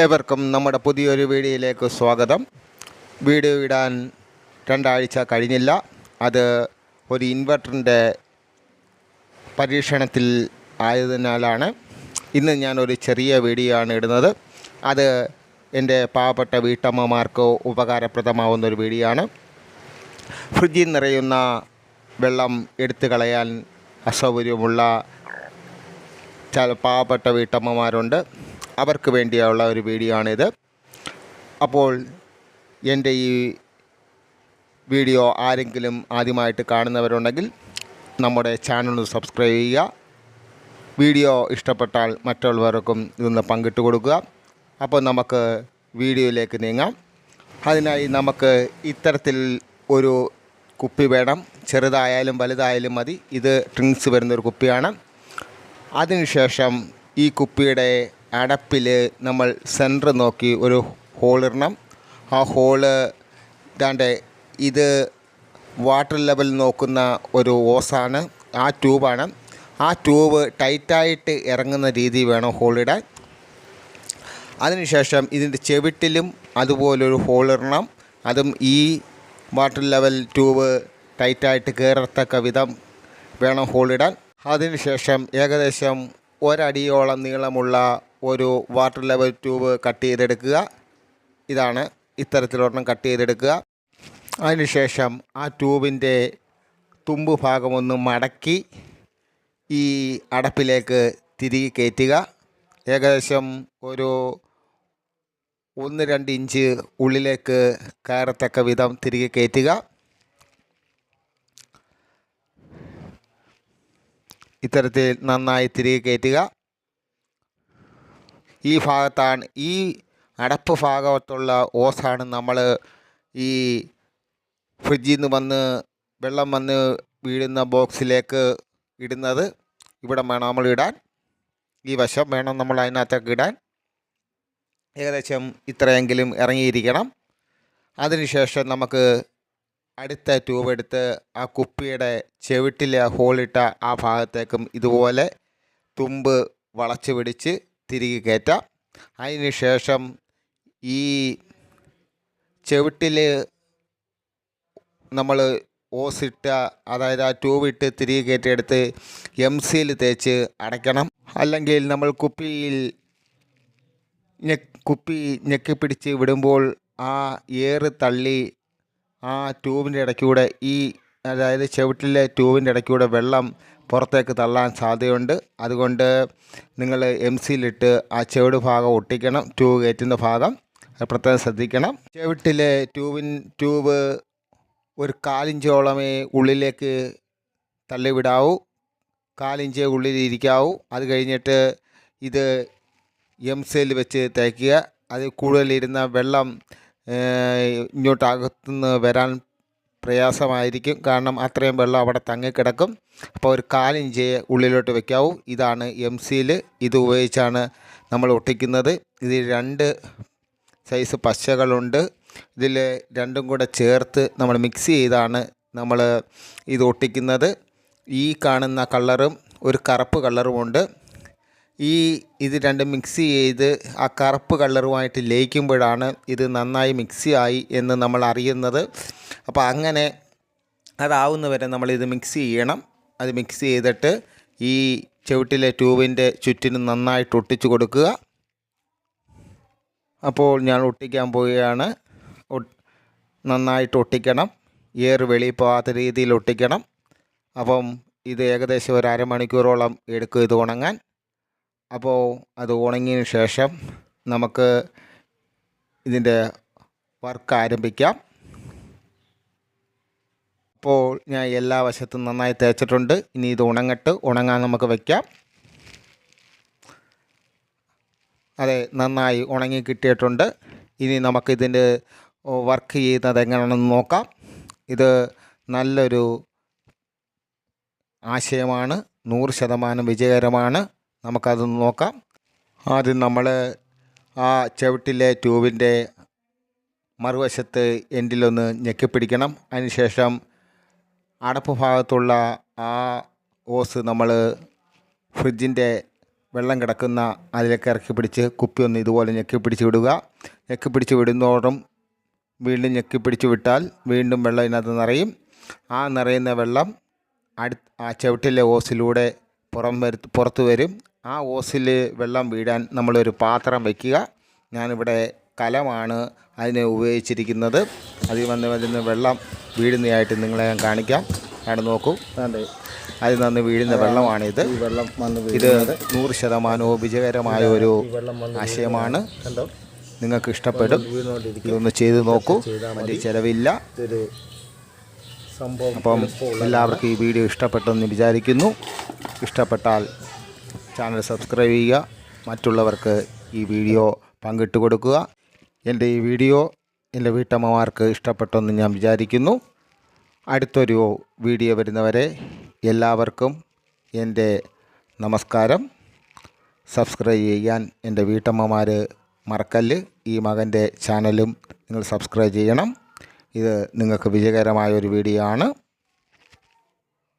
ഏവർക്കും നമ്മുടെ പുതിയൊരു വീഡിയോയിലേക്ക് സ്വാഗതം. വീഡിയോ ഇടാൻ രണ്ടാഴ്ച കഴിഞ്ഞില്ല. അത് ഒരു ഇൻവെർട്ടറിന്റെ പരീക്ഷണത്തിൽ ആയതിനാലാണ് ഇന്ന് ഞാനൊരു ചെറിയ വീഡിയോ ആണ് ഇടുന്നത്. അത് എന്റെ പാവപ്പെട്ട വീട്ടമ്മമാർക്ക് ഉപകാരപ്രദമാവുന്ന ഒരു വീഡിയോ ആണ്. ഫ്രിഡ്ജിൽ നിറയുന്ന വെള്ളം എടുത്തു കളയാൻ അസൗകര്യമുള്ള ചില പാവപ്പെട്ട വീട്ടമ്മമാരുണ്ട്. അവർക്ക് വേണ്ടിയുള്ള ഒരു വീഡിയോ ആണിത്. അപ്പോൾ എന്റെ ഈ വീഡിയോ ആരെങ്കിലും ആദ്യമായിട്ട് കാണുന്നവരുണ്ടെങ്കിൽ നമ്മുടെ ചാനൽ സബ്സ്ക്രൈബ് ചെയ്യുക. വീഡിയോ ഇഷ്ടപ്പെട്ടാൽ മറ്റുള്ളവർക്കും ഇതൊന്ന് പങ്കിട്ട് കൊടുക്കുക. അപ്പോൾ നമുക്ക് വീഡിയോയിലേക്ക് നീങ്ങാം. അതിനായി നമുക്ക് ഇത്തരത്തിൽ ഒരു കുപ്പി വേണം. ചെറുതായാലും വലുതായാലും മതി. ഇത് ഡ്രിങ്ക്സ് വരുന്നൊരു കുപ്പിയാണ്. അതിനുശേഷം ഈ കുപ്പിയുടെ അടപ്പിൽ നമ്മൾ സെന്റർ നോക്കി ഒരു ഹോളിടണം ആ ഹോൾ ഇതാണ്ട് ഇത് വാട്ടർ ലെവൽ നോക്കുന്ന ഒരു ഓസാണ്. ആ ട്യൂബാണ് ആ ട്യൂബ് ടൈറ്റായിട്ട് ഇറങ്ങുന്ന രീതി വേണം ഹോളിടാൻ അതിനുശേഷം ഇതിന്റെ ചെവിട്ടിലും അതുപോലൊരു ഹോളിടണം അതും ഈ വാട്ടർ ലെവൽ ട്യൂബ് ടൈറ്റായിട്ട് കയറത്തക്ക വിധം വേണം ഹോളിടാൻ അതിനുശേഷം ഏകദേശം ഒരടിയോളം നീളമുള്ള ഒരു വാട്ടർ ലെവൽ ട്യൂബ് കട്ട് ചെയ്തെടുക്കുക. ഇതാണ് ഇത്തരത്തിലൊരെണ്ണം കട്ട് ചെയ്തെടുക്കുക. അതിനുശേഷം ആ ട്യൂബിന്റെ തുമ്പ് ഭാഗമൊന്ന് മടക്കി ഈ അടപ്പിലേക്ക് തിരികെ കയറ്റുക. ഏകദേശം ഒരു ഒന്ന് രണ്ട് ഇഞ്ച് ഉള്ളിലേക്ക് കയറത്തക്ക വിധം തിരികെ കയറ്റുക. ഇത്തരത്തിൽ നന്നായി തിരികെ കയറ്റുക. ഈ ഭാഗത്താണ് ഈ അടപ്പ് ഭാഗത്തുള്ള ഓസാണ് നമ്മൾ ഈ ഫ്രിഡ്ജിൽ നിന്ന് വന്ന് വെള്ളം വന്ന് വീഴുന്ന ബോക്സിലേക്ക് ഇടുന്നത്. ഇവിടെ വേണം നമ്മൾ ഇടാൻ ഈ വശം വേണം നമ്മൾ അതിനകത്തേക്ക് ഇടാൻ. ഏകദേശം ഇത്രയെങ്കിലും ഇറങ്ങിയിരിക്കണം. അതിനുശേഷം നമുക്ക് അടുത്ത ട്യൂബ് എടുത്ത് ആ കുപ്പിയുടെ ചെവിട്ടിലെ ഹോളിട്ട ആ ഭാഗത്തേക്കും ഇതുപോലെ തുമ്പ് വളച്ച് പിടിച്ച് തിരികെ കയറ്റാം. അതിന് ശേഷം ഈ ചെവിട്ടിൽ നമ്മൾ ഓസിട്ട അതായത് ആ ട്യൂബ് ഇട്ട് തിരികെ കയറ്റിയെടുത്ത് എം സിയിൽ തേച്ച് അടയ്ക്കണം. അല്ലെങ്കിൽ നമ്മൾ കുപ്പിയിൽ കുപ്പി ഞെക്കി പിടിച്ച് വിടുമ്പോൾ ആ ഏറ് തള്ളി ആ ട്യൂബിന്റെ ഇടയ്ക്കൂടെ ഈ അതായത് ചവിട്ടിലെ ട്യൂബിന്റെ ഇടയ്ക്കൂടെ വെള്ളം പുറത്തേക്ക് തള്ളാൻ സാധ്യതയുണ്ട്. അതുകൊണ്ട് നിങ്ങൾ എം സിയിലിട്ട് ആ ചെവിട് ഭാഗം ഒട്ടിക്കണം. ട്യൂബ് കയറ്റുന്ന ഭാഗം പ്രത്യേകം ശ്രദ്ധിക്കണം. ചെവിട്ടിലെ ട്യൂബിൻ ട്യൂബ് ഒരു കാലിഞ്ചോളമേ ഉള്ളിലേക്ക് തള്ളിവിടാവൂ. കാലിഞ്ചേ ഉള്ളിലിരിക്കാവൂ അത് കഴിഞ്ഞിട്ട് ഇത് എം സിയിൽ വെച്ച് തേക്കുക. അത് കൂടുതലിരുന്ന വെള്ളം ഇങ്ങോട്ട് അകത്തുനിന്ന് വരാൻ പ്രയാസമായിരിക്കും. കാരണം അത്രയും വെള്ളം അവിടെ തങ്ങിക്കിടക്കും അപ്പോൾ ഒരു കാലിഞ്ച് ഉള്ളിലോട്ട് വെക്കാവൂ. ഇതാണ് എം സിയിൽ ഇത് ഉപയോഗിച്ചാണ് നമ്മൾ ഒട്ടിക്കുന്നത്. ഇതിൽ രണ്ട് സൈസ് പശകളുണ്ട്. ഇതിൽ രണ്ടും കൂടെ ചേർത്ത് നമ്മൾ മിക്സ് ചെയ്താണ് നമ്മൾ ഇത് ഒട്ടിക്കുന്നത്. ഈ കാണുന്ന കളറും ഒരു കറുപ്പ് കളറുമുണ്ട് ഈ ഇത് രണ്ടും മിക്സ് ചെയ്ത് ആ കറുപ്പ് കളറുമായിട്ട് ലയിക്കുമ്പോഴാണ് ഇത് നന്നായി മിക്സി ആയി എന്ന് നമ്മൾ അറിയുന്നത്. അപ്പോൾ അങ്ങനെ അതാവുന്നവരെ നമ്മളിത് മിക്സ് ചെയ്യണം. അത് മിക്സ് ചെയ്തിട്ട് ഈ ചുവട്ടിലെ ട്യൂബിന്റെ ചുറ്റിനും നന്നായിട്ട് ഒട്ടിച്ചു കൊടുക്കുക. അപ്പോൾ ഞാൻ ഒട്ടിക്കാൻ പോവുകയാണ്. നന്നായിട്ട് ഒട്ടിക്കണം. ഏറ് വെളിയിൽ പോകാത്ത രീതിയിൽ ഒട്ടിക്കണം. അപ്പം ഇത് ഏകദേശം ഒരു അരമണിക്കൂറോളം എടുക്കും ഇത് ഉണങ്ങാൻ. അപ്പോൾ അത് ഉണങ്ങിയതിന് ശേഷം നമുക്ക് ഇതിന്റെ വർക്ക് ആരംഭിക്കാം. അപ്പോൾ ഞാൻ എല്ലാ വശത്തും നന്നായി തേച്ചിട്ടുണ്ട്. ഇനി ഇത് ഉണങ്ങട്ട് ഉണങ്ങാൻ നമുക്ക് വയ്ക്കാം അതെ നന്നായി ഉണങ്ങി കിട്ടിയിട്ടുണ്ട്. ഇനി നമുക്കിതിന്റെ വർക്ക് ചെയ്യുന്നത് എങ്ങനെയാണെന്ന് നോക്കാം. ഇത് നല്ലൊരു ആശയമാണ്. നൂറ് ശതമാനം വിജയകരമാണ്. നമുക്കത് നോക്കാം. ആദ്യം നമ്മൾ ആ ചവിട്ടിലെ ട്യൂബിന്റെ മറുവശത്ത് എൻഡിലൊന്ന് ഞെക്കിപ്പിടിക്കണം. അതിനുശേഷം അടപ്പ് ഭാഗത്തുള്ള ആ ഓസ് നമ്മൾ ഫ്രിഡ്ജിന്റെ വെള്ളം കിടക്കുന്ന അതിലേക്ക് ഇറക്കി പിടിച്ച് കുപ്പി ഒന്ന് ഇതുപോലെ ഞെക്കി പിടിച്ച് വിടുക. ഞെക്കി പിടിച്ച് വിടുന്നതോടും വീണ്ടും ഞെക്കി പിടിച്ച് വിട്ടാൽ വീണ്ടും വെള്ളം ഇതിനകത്ത് നിറയും. ആ നിറയുന്ന വെള്ളം അടു ആ ചവിട്ടിലെ ഓസിലൂടെ പുറം വരു പുറത്ത് വരും. ആ ഓസിൽ വെള്ളം വീഴാൻ നമ്മളൊരു പാത്രം വയ്ക്കുക. ഞാനിവിടെ കലമാണ് അതിന് ഉപയോഗിച്ചിരിക്കുന്നത്. അതിൽ വന്ന് വരുന്ന വെള്ളം വീഴുന്നതായിട്ട് നിങ്ങളെ ഞാൻ കാണിക്കാം. അവിടെ നോക്കൂ. അതെ. അതിൽ നിന്ന് വീഴുന്ന വെള്ളമാണിത്. വെള്ളം വന്ന് ഇത് നൂറ് ശതമാനവും വിജയകരമായ ഒരു വന്ന് ആശയമാണ്. നിങ്ങൾക്ക് ഇഷ്ടപ്പെടും. ഇതൊന്ന് ചെയ്ത് നോക്കൂ. വലിയ ചിലവില്ല. അപ്പം എല്ലാവർക്കും ഈ വീഡിയോ ഇഷ്ടപ്പെട്ടെന്ന് വിചാരിക്കുന്നു. ഇഷ്ടപ്പെട്ടാൽ ചാനൽ സബ്സ്ക്രൈബ് ചെയ്യുക. മറ്റുള്ളവർക്ക് ഈ വീഡിയോ പങ്കിട്ട് കൊടുക്കുക. എന്റെ ഈ വീഡിയോ എന്റെ വീട്ടമ്മമാർക്ക് ഇഷ്ടപ്പെട്ടെന്ന് ഞാൻ വിചാരിക്കുന്നു. അടുത്തൊരു വീഡിയോ വരുന്നവരെ എല്ലാവർക്കും എന്റെ നമസ്കാരം. സബ്സ്ക്രൈബ് ചെയ്യാൻ എന്റെ വീട്ടമ്മമാർ മറക്കല്ല്. ഈ മകന്റെ ചാനലും നിങ്ങൾ സബ്സ്ക്രൈബ് ചെയ്യണം. ഇത് നിങ്ങൾക്ക് വിജയകരമായ ഒരു വീഡിയോ ആണ്.